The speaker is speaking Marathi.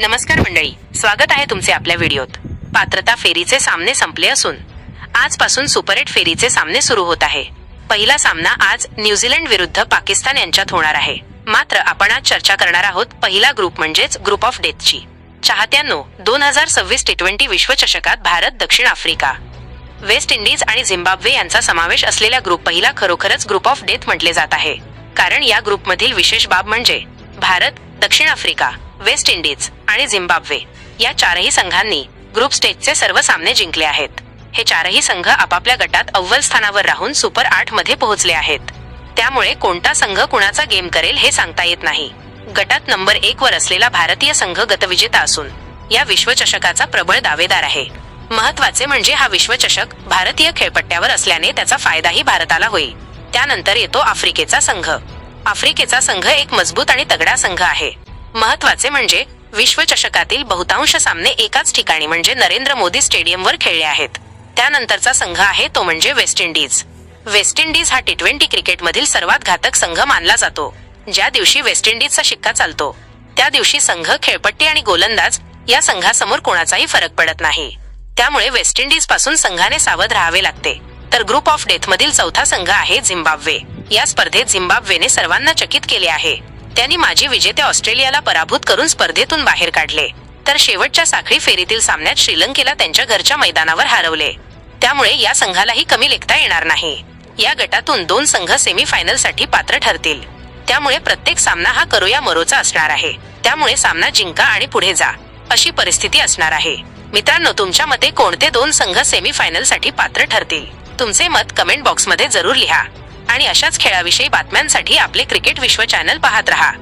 नमस्कार मंडळी स्वागत आहे तुमचे आपल्या व्हिडिओत. पात्रता फेरीचे सामने संपले असून आजपासून सुपर एट फेरीचे सामने सुरू होत आहे. पहिला सामना आज न्यूझीलंड विरुद्ध पाकिस्तान यांच्यात होणार आहे. मात्र आपण आज चर्चा करणार आहोत पहिला ग्रुप म्हणजेच ग्रुप ऑफ डेथची. चाहत्यांनो दोन हजार सव्वीस टी ट्वेंटी विश्वचषकात भारत दक्षिण आफ्रिका. वेस्ट इंडिज आणि झिम्बाब्वे यांचा समावेश असलेला ग्रुप पहिला खरोखरच ग्रुप ऑफ डेथ म्हटले जात आहे. कारण या ग्रुपमधील विशेष बाब म्हणजे भारत दक्षिण आफ्रिका वेस्ट इंडिज आणि झिम्बाब्वे या चारही संघांनी ग्रुप स्टेजचे सर्व सामने जिंकले आहेत. हे चारही संघ आपापल्या गटात अव्वल स्थानावर राहून सुपर आठमध्ये पोहोचले आहेत. त्यामुळे कोणता संघ कुणाचा गेम करेल हे सांगता येत नाही. गटात नंबर एक वर असलेला भारतीय संघ गतविजेता असून या विश्वचषकाचा प्रबळ दावेदार आहे. महत्त्वाचे म्हणजे हा विश्वचषक भारतीय खेळपट्ट्यावर असल्याने त्याचा फायदाही भारताला होईल. त्यानंतर येतो आफ्रिकेचा संघ. आफ्रिकेचा संघ एक मजबूत आणि तगडा संघ आहे. महत्त्वाचे म्हणजे विश्वचषकातील बहुतांश सामने एकाच ठिकाणी म्हणजे नरेंद्र मोदी स्टेडियमवर खेळले आहेत. त्यानंतरचा संघ आहे तो म्हणजे वेस्ट इंडिज. वेस्ट इंडिज हा टी ट्वेंटी क्रिकेटमधील सर्वात घातक संघ मानला जातो. ज्या दिवशी वेस्ट इंडिजचा शिक्का चालतो त्या दिवशी संघ खेळपट्टी आणि गोलंदाज या संघासमोर कोणाचाही फरक पडत नाही. त्यामुळे वेस्ट इंडिजपासून संघाने सावध राहावे लागते. तर ग्रुप ऑफ डेथ मधील चौथा संघ आहे झिम्बाब्वे. या स्पर्धेत झिम्बाब्वेने सर्वांना चकित केले आहे. त्यांनी माजी विजेत्या ऑस्ट्रेलियाला पराभूत करून स्पर्धेतून बाहेर काढले. तर शेवटच्या साखळी फेरीतील सामन्यात श्रीलंकेला त्यांच्या घरच्या मैदानावर हरवले. त्यामुळे या संघालाही कमी लेखता येणार नाही. या गटातून दोन संघ सेमीफायनलसाठी पात्र ठरतील. त्यामुळे प्रत्येक सामना हा करोया मरोचा असणार आहे. त्यामुळे सामना जिंका आणि पुढे जा अशी परिस्थिती असणार आहे. मित्रांनो तुमच्या मते कोणते दोन संघ सेमीफायनलसाठी पात्र ठरतील? तुमचे मत कमेंट बॉक्समध्ये जरूर लिहा. आणि अशाच खेळाविषयी बातम्यांसाठी आपले क्रिकेट विश्व चॅनल पाहत रहा.